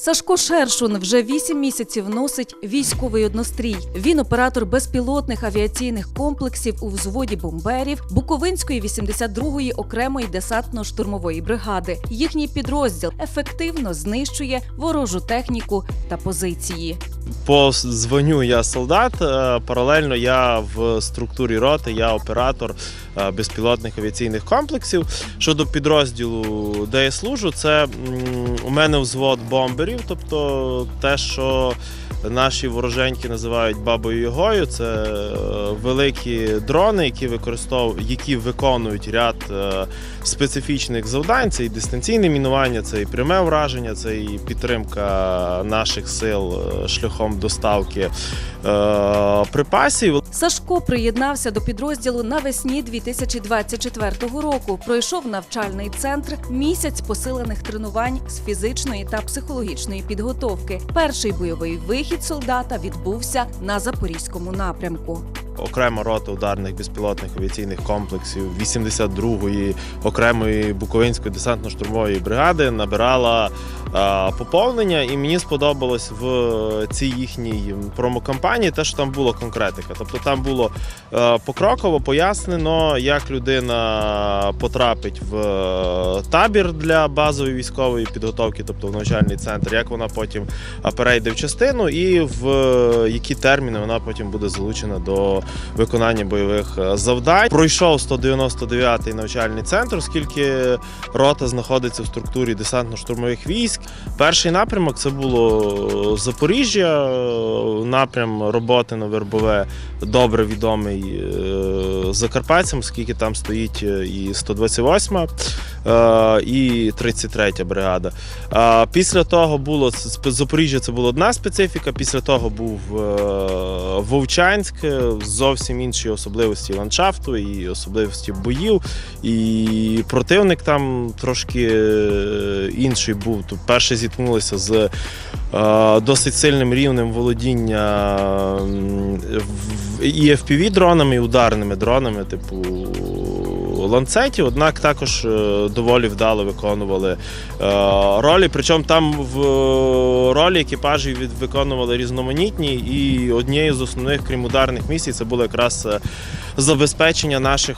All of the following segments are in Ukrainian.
Сашко Шершун вже вісім місяців носить військовий однострій. Він оператор безпілотних авіаційних комплексів у взводі бомберів Буковинської 82-ї окремої десантно-штурмової бригади. Їхній підрозділ ефективно знищує ворожу техніку та позиції. По я солдат. е, Паралельно я в структурі роти, я оператор е, безпілотних авіаційних комплексів. Щодо підрозділу, де я служу, це у мене взвод бомберів, тобто те, що наші вороженьки називають бабою Ягою, це е, великі дрони, які використовують, які виконують ряд специфічних завдань. Це і дистанційне мінування, це і пряме враження, це і підтримка наших сил е, шляхом доставки е, припасів. Сашко приєднався до підрозділу навесні 2024 року. Пройшов навчальний центр місяць посилених тренувань з фізичної та психологічної підготовки. Перший бойовий вихід солдата відбувся на запорізькому напрямку. Окрема рота ударних безпілотних авіаційних комплексів 82-ї окремої Буковинської десантно-штурмової бригади набирала е, поповнення, і мені сподобалось в цій їхній промокампанії те, що там було конкретика. Тобто там було е, покроково пояснено, як людина потрапить в е, табір для базової військової підготовки, тобто в навчальний центр, як вона потім перейде в частину, і в які терміни вона потім буде залучена до виконання бойових е, завдань. Пройшов 199-й навчальний центр, оскільки рота знаходиться в структурі десантно-штурмових військ. Перший напрямок це було Запоріжжя, е, напрям роботи на Вербове добре відомий е, закарпатцям, оскільки там стоїть е, і 128 е, і 33 бригада. Після того було Запоріжжя, це була одна специфіка. Після того був е, Вовчанськ, е, зовсім інші особливості ландшафту і особливості боїв. І противник там трошки е, інший був. Тут перше зіткнулися з е, досить сильним рівнем володіння і fpv дронами, і ударними дронами, типу ланцетів. Однак також е, доволі вдало виконували е, ролі. Причому там в ролі екіпажі від- виконували різноманітні, і однією з основних, крім ударних місій, це було якраз е, забезпечення наших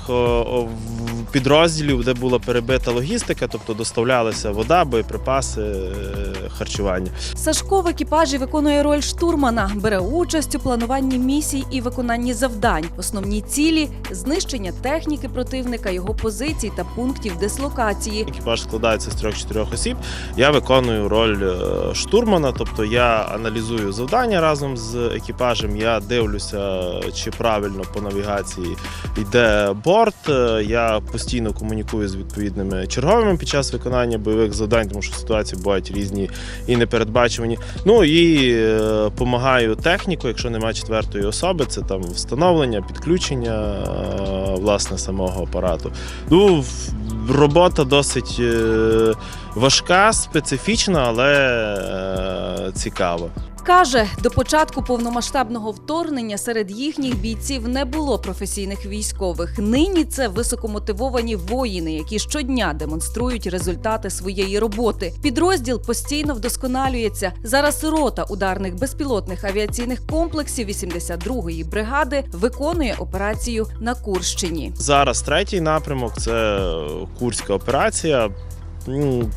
підрозділів, де була перебита логістика, тобто доставлялася вода, боєприпаси, е, харчування. Сашко в екіпажі виконує роль штурмана, бере участь у плануванні місій і виконанні завдань. Основні цілі знищення техніки противника, його позицій та пунктів дислокації. Екіпаж складається з трьох-чотирьох осіб. Я виконую роль е, штурмана, тобто я аналізую завдання разом з екіпажем. Я дивлюся, чи правильно по навігації йде борт. Е, Я постійно комунікую з відповідними черговими під час виконання бойових завдань, тому що ситуації бувають різні і непередбачувані. Ну і допомагаю техніку, якщо немає четвертої особи, це там встановлення, підключення е, власне самого апарату. Ну, робота досить е, важка, специфічна, але е, цікава. Каже, до початку повномасштабного вторгнення серед їхніх бійців не було професійних військових. Нині це високомотивовані воїни, які щодня демонструють результати своєї роботи. Підрозділ постійно вдосконалюється. Зараз рота ударних безпілотних авіаційних комплексів 82-ї бригади виконує операцію на Курщині. Зараз третій напрямок це курська операція. Ну,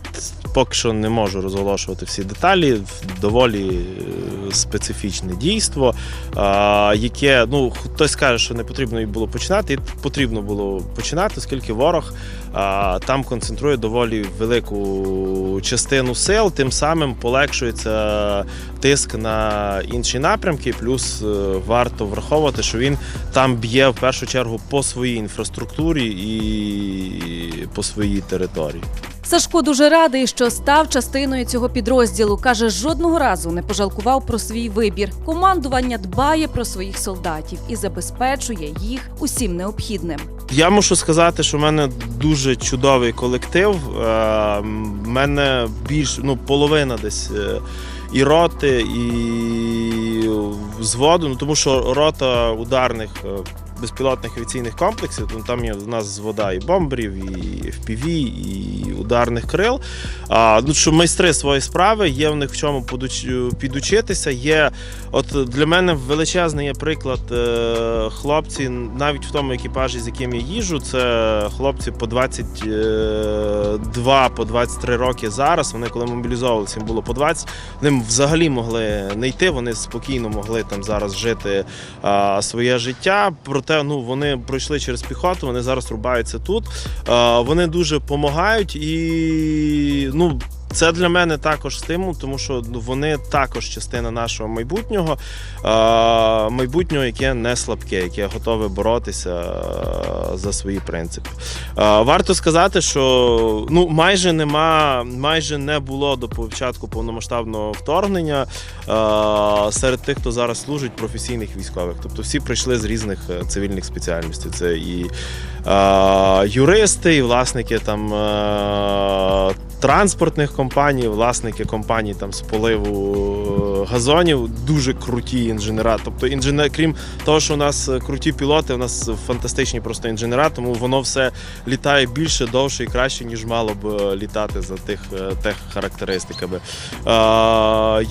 Поки що не можу розголошувати всі деталі. Доволі е, специфічне дійство, яке ну хтось каже, що не потрібно було починати. І потрібно було починати, оскільки ворог там концентрує доволі велику частину сил, тим самим полегшується тиск на інші напрямки. Плюс е, варто враховувати, що він там б'є в першу чергу по своїй інфраструктурі і по своїй території. Сашко дуже радий, що став частиною цього підрозділу. каже, жодного разу не пожалкував про свій вибір. Командування дбає про своїх солдатів і забезпечує їх усім необхідним. Я мушу сказати, що в мене дуже чудовий колектив. Е, В мене більш ну, половина десь е, і роти, і взводу. Ну тому що рота ударних е, безпілотних авіаційних комплексів. Ну, там є в нас вода і бомберів, і FPV, і ударних крил. А, ну, що майстри свої справи, є в них в чому підучитися. Є, от для мене величезний є приклад е, хлопці, навіть в тому екіпажі, з яким я їжджу, це хлопці по 22, по 23 роки зараз. Вони коли мобілізовувалися, їм було по 20, вони взагалі могли не йти, вони спокійно могли там зараз жити а, своє життя. Проте ну, вони пройшли через піхоту, вони зараз рубаються тут. Вони дуже допомагають і ну. Це для мене також стимул, тому що ну, вони також частина нашого майбутнього, майбутнього, яке не слабке, яке готове боротися за свої принципи. Варто сказати, що ну майже нема, майже не було до початку повномасштабного вторгнення серед тих, хто зараз служить професійних військових. Тобто всі прийшли з різних е, цивільних спеціальностей. Це і юристи, і власники там. Транспортних компаній, власники компаній там з поливу е, газонів, дуже круті інженера. Тобто, інженер, крім того, що у нас е, круті пілоти, у нас фантастичні просто інженера, тому воно все літає більше, довше і краще, ніж мало б е, літати за тих тех характеристиками.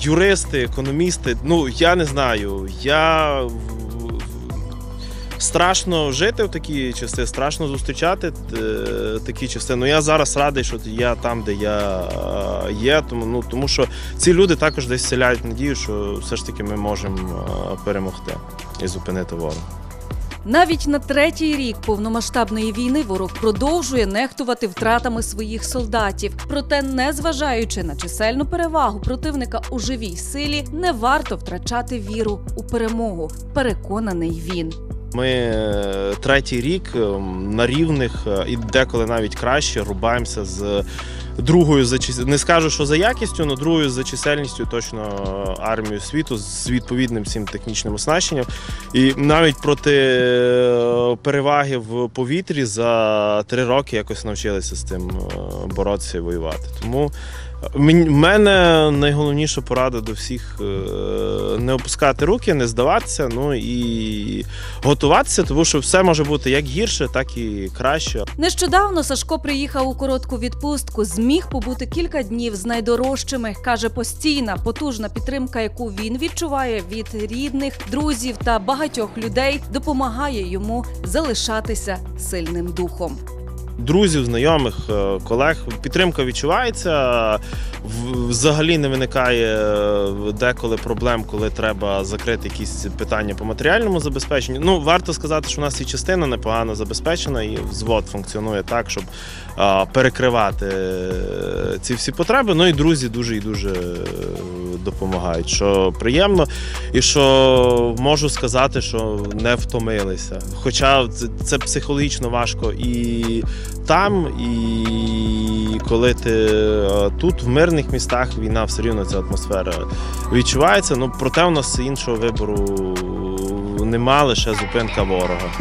Юристи, економісти. Ну я не знаю. Я страшно жити в такі часи, страшно зустрічати е, такі часи. Ну я зараз радий, що я там, де я е, є. Тому ну тому що ці люди також десь вселяють надію, що все ж таки ми можемо е, перемогти і зупинити ворога. Навіть на третій рік повномасштабної війни ворог продовжує нехтувати втратами своїх солдатів. Проте, незважаючи на чисельну перевагу противника у живій силі, не варто втрачати віру у перемогу. Переконаний він. Ми е, третій рік е, на рівних е, і деколи навіть краще рубаємося з другою за чис- не скажу, що за якістю, але другою за чисельністю точно армією світу з відповідним всім технічним оснащенням. І навіть проти переваги в повітрі за три роки якось навчилися з цим боротися і воювати. Тому в мене найголовніша порада до всіх е, не опускати руки, не здаватися, ну і готуватися, тому що все може бути як гірше, так і краще. Нещодавно Сашко приїхав у коротку відпустку. Зміг побути кілька днів з найдорожчими. каже, постійна потужна підтримка, яку він відчуває від рідних, друзів та багатьох людей, допомагає йому залишатися сильним духом. Друзів, знайомих, е, колег. Підтримка відчувається. Взагалі не виникає е, деколи проблем, коли треба закрити якісь питання по матеріальному забезпеченню. Ну, варто сказати, що у нас і частина непогано забезпечена, і взвод функціонує так, щоб перекривати е, ці всі потреби. Ну і друзі дуже і дуже допомагають, що приємно, і що можу сказати, що не втомилися. Хоча це, це психологічно важко і там, і коли ти е, тут, в мирних містах, війна все рівно ця атмосфера відчувається. Ну проте у нас іншого вибору нема, лише зупинка ворога.